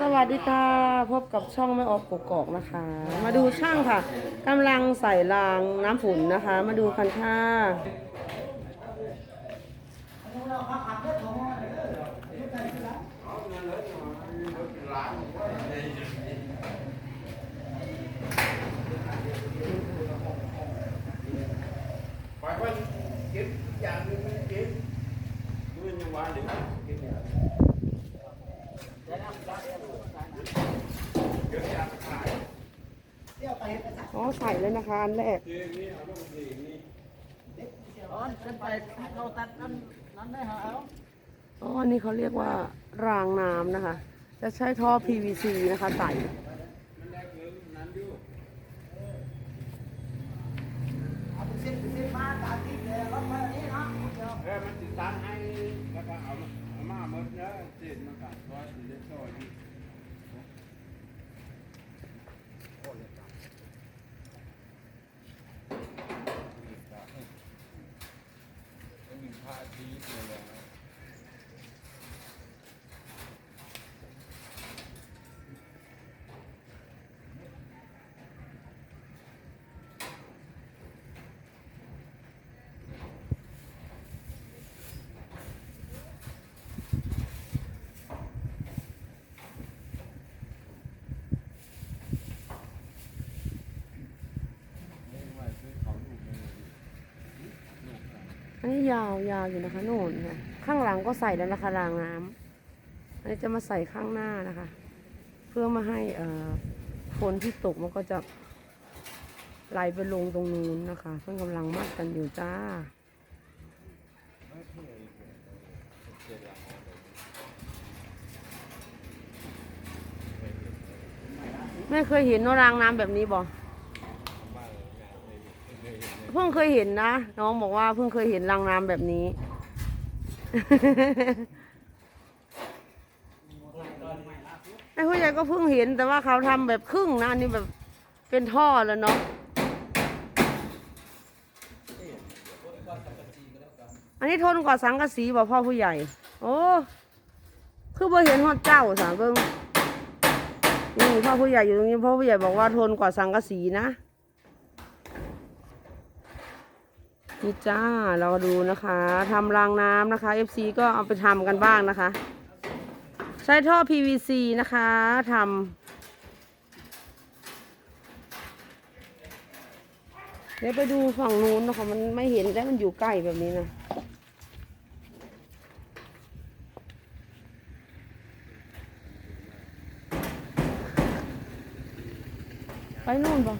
สวัสดีค่ะพบกับช่องไม่ออกกกอกนะคะ มาดูช่างค่ะกำลังใส่รางน้ำฝุนนะคะ มาดูกันค่ะไปเพิ่นเก็บอย่างหนึงมันเก็บด้วยยังว่าเดี๋ยวเก็บอย่างเก็บอย่างขาย อ๋อ ใส่เลยนะคะอันแรกเดี๋ยวนี้เอาลงสีนี่อ๋อขึ้นไปเราตัดนั้นนั้นได้หาเอาอ๋ออันนี้เขาเรียกว่ารางน้ำนะคะ จะใช้ท่อ PVC นะคะใส่เออนไปเส้นมาตามที่เดี๋ยวรถมาอันนี้เนะเดี๋ยวเออมันติดตั้งให้แล้วก็เอามาเอามาหมดแล้วเสร็จมันก็ร้อยสี่สิบซอยนี่มันมีพระอาทิตย์เลยนะ อันนี้ยาวยาวอยู่นะคะโน่นค่ะข้างหลังก็ใส่แล้วนะคะรางน้ำอันนี้จะมาใส่ข้างหน้านะคะ เพื่อมาให้เอ่อฝนที่ตกมันก็จะไหลไปลงตรงนู้นนะคะเพื่อกำลังมัดกันอยู่จ้าไม่เคยเห็นเนรางน้ำแบบนี้บ่ เพิ่งเคยเห็นนะ น้องบอกว่าเพิ่งเคยเห็นรางน้ำแบบนี้ ไอ้ผู้ใหญ่ก็เพิ่งเห็นแต่ว่าเขาทำแบบครึ่งนะอันนี่แบบเป็นท่อแล้วเนาะอันนี้ทนกว่าสังกะสีบ่พ่อผู้ใหญ่ โอ้คือบ่เห็นฮอดเจ้าสามเบิ่งนี่พ่อผู้ใหญ่อยู่ตรงนี้พ่อผู้ใหญ่บอกว่าทนกว่าสังกะสีนะ นี่จ้าเราดูนะคะทำรางน้ำนะคะ FC ก็เอาไปทำกันบ้างนะคะ ใช้ท่อ PVC นะคะทำเดี๋ยวไปดูฝั่งนู้นนะคะมันไม่เห็นได้มันอยู่ใกล้แบบนี้นะไปนู่นปะ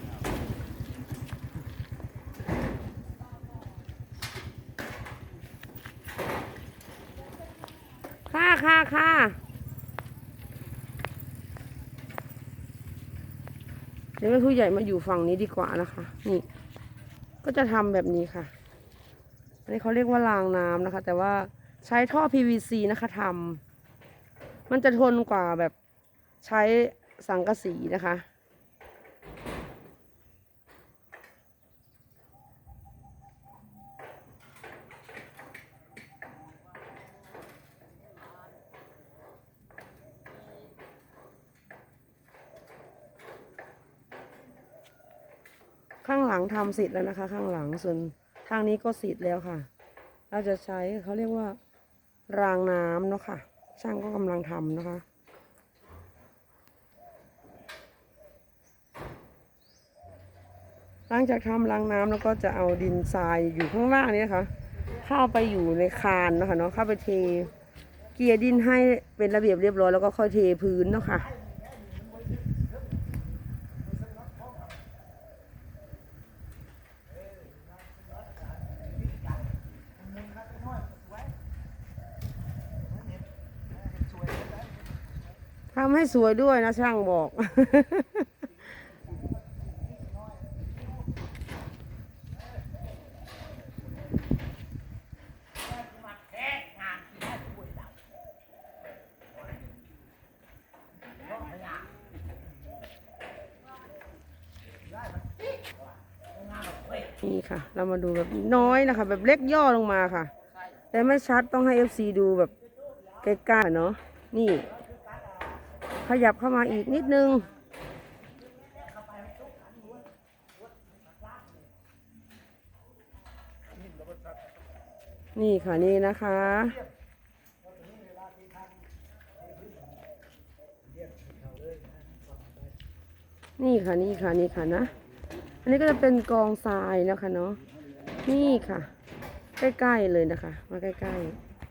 ค่าค่าค่าเดี๋ยวให้ผู้ใหญ่มาอยู่ฝั่งนี้ดีกว่านะคะ นี่ ก็จะทำแบบนี้ค่ะ อันนี้เขาเรียกว่ารางน้ำนะคะ แต่ว่าใช้ท่อ PVC นะคะทำมันจะทนกว่าแบบใช้สังกะสีนะคะ ลังทำเสร็จแล้วนะคะ ข้างหลังส่วนทางนี้ก็เสร็จแล้วค่ะ เราจะใช้เขาเรียกว่ารางน้ำเนาะค่ะ ช่างก็กำลังทำนะคะหลังจากทำรางน้ำแล้วก็จะเอาดินทรายอยู่ข้างล่างนี้นะคะ เข้าไปอยู่ในคานนะคะเนาะเข้าไปเท เกลี่ยดินให้เป็นระเบียบเรียบร้อยแล้วก็ค่อยเทพื้นเนาะค่ะ ทำให้สวยด้วยนะช่างบอก นี่ค่ะ เรามาดูแบบน้อยนะคะ แบบเล็กย่อลงมาค่ะ แต่ไม่ชัดต้องให้ FC ดูแบบใกล้ๆเนาะนี่ ขยับเข้ามาอีกนิดนึง นี่ค่ะนี่นะคะ นี่ค่ะนี่ค่ะนี่ค่ะนะ อันนี้ก็จะเป็นกองทรายนะคะเนาะ นี่ค่ะ ใกล้ๆเลยนะคะ มาใกล้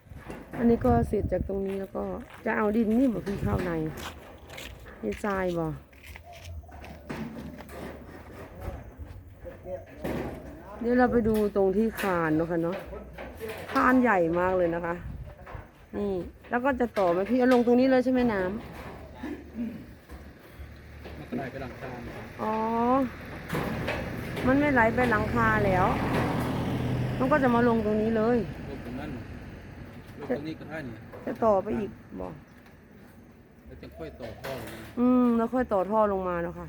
ๆอันนี้ก็เสร็จจากตรงนี้แล้วก็จะเอาดินนี่มาขึ้นเข้าใน นี่ทรายบ่เดี๋ยวเราไปดูตรงที่คานเนาะค่ะเนาะคานใหญ่มากเลยนะคะ นี่ แล้วก็จะต่อไหมพี่เอาลงตรงนี้เลยใช่ไหมน้ำมันก็ได้ไปหลังคาอ๋อ มันไม่ไหลไปหลังคาแล้ว มันก็จะมาลงตรงนี้เลยลงตรงนั้นลงตรงนี้ก็ได้นี่จะต่อไปอีกบอกแล้ว จะค่อยต่อท่อลงมาอืม แล้วค่อยต่อท่อลงมาเนาะค่ะ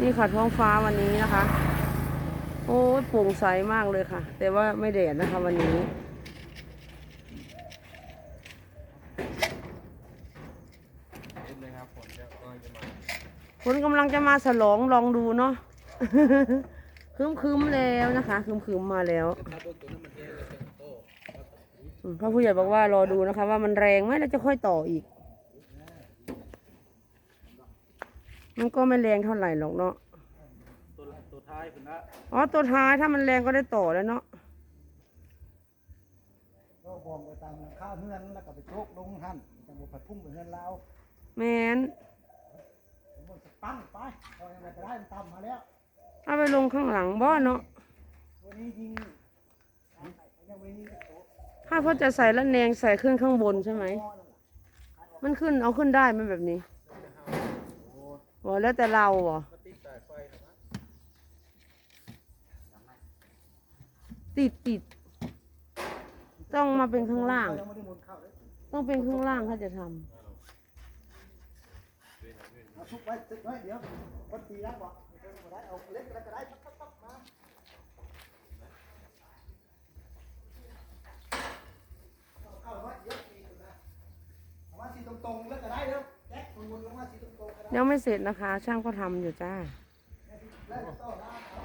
นี่ค่ะท้องฟ้าวันนี้นะคะ โอ้ยโปร่งใสมากเลยค่ะ แต่ว่าไม่แดดนะคะวันนี้เห็นเลยครับฝนจะกำลังจะมาฝนกำลังจะมาฉลองลองดูเนาะ คืมคืมๆแล้วนะคะคืมคืมๆมาแล้วถ้าต้นตัวนั้นมันแห้งแล้วจะโตอืมพระผู้ใหญ่บอกว่ารอดูนะคะ ว่ามันแรงไหมแล้วจะค่อยต่ออีก มันก็ไม่แรงเท่าไหร่หรอกเนาะตัวตัวท้ายเป็นละอ๋อตัวท้ายถ้ามันแรงก็ได้ต่อแล้วเนาะก็บอมไปตามข้าวเฮือนแล้วก็ไปโชกลงหันจังหวะผัดพุ่งไปเฮือนเราแมนมันจะปั้งไปเอาอะไรก็ได้มันต่ำมาแล้ว เอาไปลงข้างหลังบ่เนาะตัวนี้ยิงยังไม่ยิงโต๊ะถ้าเขาจะใส่ละแนงใส่ขึ้นข้างบนใช่ไหม มันขึ้นเอาขึ้นได้ไหมแบบนี้บ่แล้วแต่เราบ่ก็ติดสายไฟนะติดติด ต้องมาเป็นข้างล่างยังไม่ได้หมุนเข้าเลยต้องเป็นข้างล่างถ้าจะทำ เอาทุกไว้ทุกไว้เดี๋ยวคนตีแล้วบอกเอาได้เอาเล็กก็ได้ปั๊บปั๊บปั๊บมาเอาเข้าไว้เดี๋ยวตีกันนะเอามาสีตรงๆแล้วก็ได้เดี๋ยวแจ็คหมุนลงมาสีตรงๆก็ได้ยังไม่เสร็จนะคะ ช่างก็ทำอยู่จ้า แล้วก็ต่อได้เอา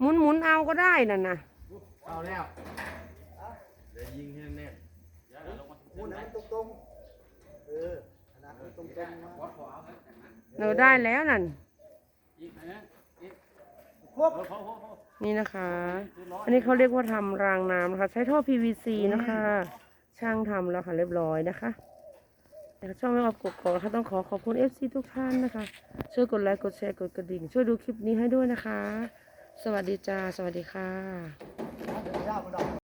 หมุนหมุนๆเอาก็ได้นั่นนะเอาแล้วเดี๋ยวยิงให้แน่นหมุนให้มันตรงๆเออขนาดมันตรงๆมาเออได้แล้วนั่น อีกนะอีกครบโอ้โหนี่นะคะ อันนี้เขาเรียกว่าทำรางน้ำนะคะ ใช้ท่อ PVC นะคะ ช่างทำแล้วค่ะเรียบร้อยนะคะ แต่ช่องไม่ออกกดกอกนะคะต้องขอขอบคุณ FC ทุกท่านนะคะ ช่วยกดไลค์กดแชร์กดกระดิ่ง ช่วยดูคลิปนี้ให้ด้วยนะคะ สวัสดีจ้า สวัสดีค่ะ เดี๋ยวจะยาวกว่าดอก